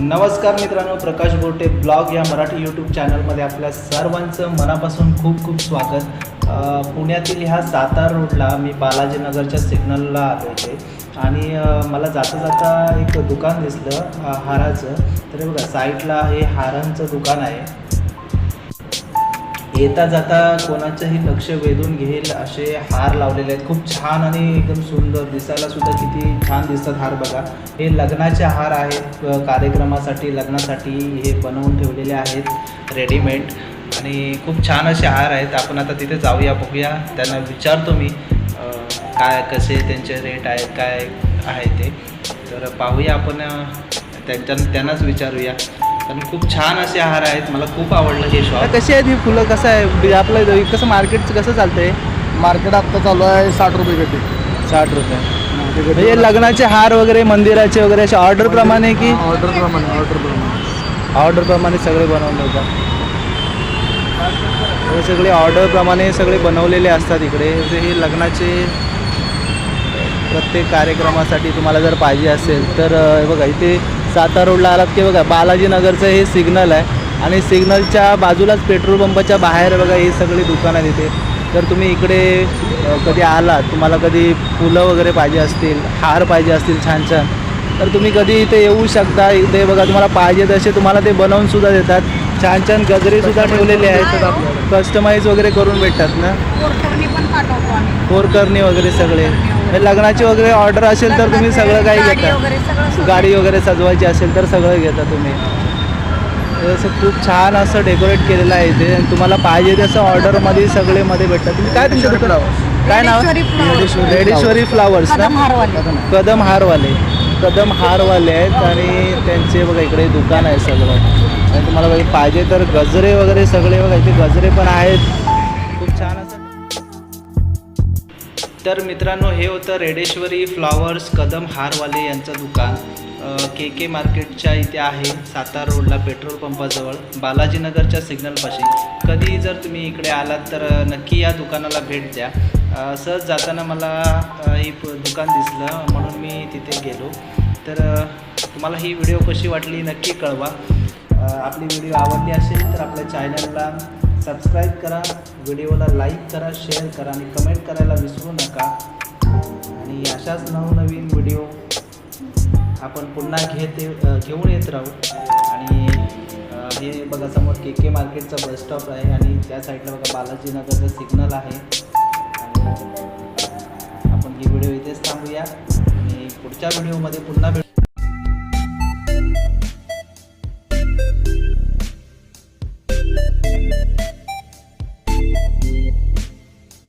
नमस्कार मित्रांनो प्रकाश बोटे ब्लॉग या मराठी यूट्यूब चॅनलमध्ये आपल्या सर्वांचं मनापासून खूप खूप स्वागत. पुण्यातील ह्या सातार रोडला मी बालाजीनगरच्या सिग्नलला आलो होते आणि मला जाता जाता एक दुकान दिसलं हाराचं. तर बघा साईडला हे हारांचं दुकान आहे. येता जाता कोणाचंही लक्ष वेधून घेईल असे हार लावलेले आहेत. खूप छान आणि एकदम सुंदर दिसायला सुद्धा किती छान दिसतात हार बघा. हे लग्नाचे हार आहेत. कार्यक्रमासाठी लग्नासाठी हे बनवून ठेवलेले आहेत. रेडीमेड आणि खूप छान असे हार आहेत. आपण आता तिथे जाऊया बघूया. त्यांना विचारतो मी काय कसे त्यांचे रेट आहेत काय आहे ते. तर पाहूया आपण त्यांच्या त्यांनाच विचारूया. कारण खूप छान असे हार आहेत. मला खूप आवडलं हे शॉप कशी आहेत ही फुलं? कसं आहे? आपलं कसं मार्केटचं कसं चालतंय? मार्केट आत्ता चालू आहे साठ रुपये गड्डी साठ रुपये. म्हणजे लग्नाचे हार वगैरे मंदिराचे वगैरे असे ऑर्डर प्रमाणे की? ऑर्डर प्रमाणे ऑर्डर प्रमाणे. ऑर्डर प्रमाणे सगळे बनवले होतात हे सगळे ऑर्डर प्रमाणे सगळे बनवलेले असतात इकडे. म्हणजे हे लग्नाचे प्रत्येक कार्यक्रमासाठी तुम्हाला जर पाहिजे असेल तर बघा इथे सातारा रोडला आलात की बघा बालाजीनगरचं हे सिग्नल आहे. आणि सिग्नलच्या बाजूलाच पेट्रोल पंपाच्या बाहेर बघा ही सगळी दुकानं आहेत इथे. तर तुम्ही इकडे कधी आलात तुम्हाला कधी फुलं वगैरे पाहिजे असतील हार पाहिजे असतील छान छान तर तुम्ही कधी इथे येऊ शकता. इथे बघा तुम्हाला पाहिजे तसे तुम्हाला ते बनवून सुद्धा देतात. छान छान गजरे सुद्धा ठेवलेले आहेत. कस्टमाइज वगैरे करून भेटतात ना? कोरकरणी वगैरे सगळे. लग्नाची वगैरे ऑर्डर असेल तर तुम्ही सगळं काही घेता. गाडी वगैरे सजवायची असेल तर सगळं घेता तुम्ही. हे असं खूप छान असं डेकोरेट केलेलं आहे इथे. आणि तुम्हाला पाहिजे तसं ऑर्डरमध्ये सगळे मध्ये भेटतात. तुम्ही काय तुमच्या दुकानावर काय नाव? रेडेश्वरी फ्लावर्स ना? कदम हारवाले. कदम हारवाले. कदम हारवाले आहेत आणि त्यांचे बघा इकडे दुकान आहे सगळं. आणि तुम्हाला बघा पाहिजे तर गजरे वगैरे सगळे बघा इथे गजरे पण आहेत. तर मित्रांनो हे होतं रेडेश्वरी फ्लॉवर्स कदम हारवाले यांचं दुकान. के के मार्केटच्या इथे आहे सातारा रोडला पेट्रोल पंपाजवळ बालाजीनगरच्या सिग्नलपाशी. कधी जर तुम्ही इकडे आलात तर नक्की या दुकानाला भेट द्या. सहज जाताना मला हे दुकान दिसलं म्हणून मी तिथे गेलो. तर तुम्हाला ही व्हिडिओ कशी वाटली नक्की कळवा. आपली व्हिडिओ आवडली असेल तर आपल्या चॅनलला सबस्क्राईब करा व्हिडिओला लाईक करा शेअर करा आणि कमेंट करायला विसरू नका. आणि अशाच नवनवीन व्हिडिओ आपण पुन्हा घेत घेऊन येत राहू. आणि हे बघा समोर के के मार्केटचा बस स्टॉप आहे आणि त्या साईडला बघा बालाजीनगरचं सिग्नल आहे. आणि आपण ही व्हिडिओ इथेच थांबूया. आणि पुढच्या व्हिडिओमध्ये पुन्हा भेट.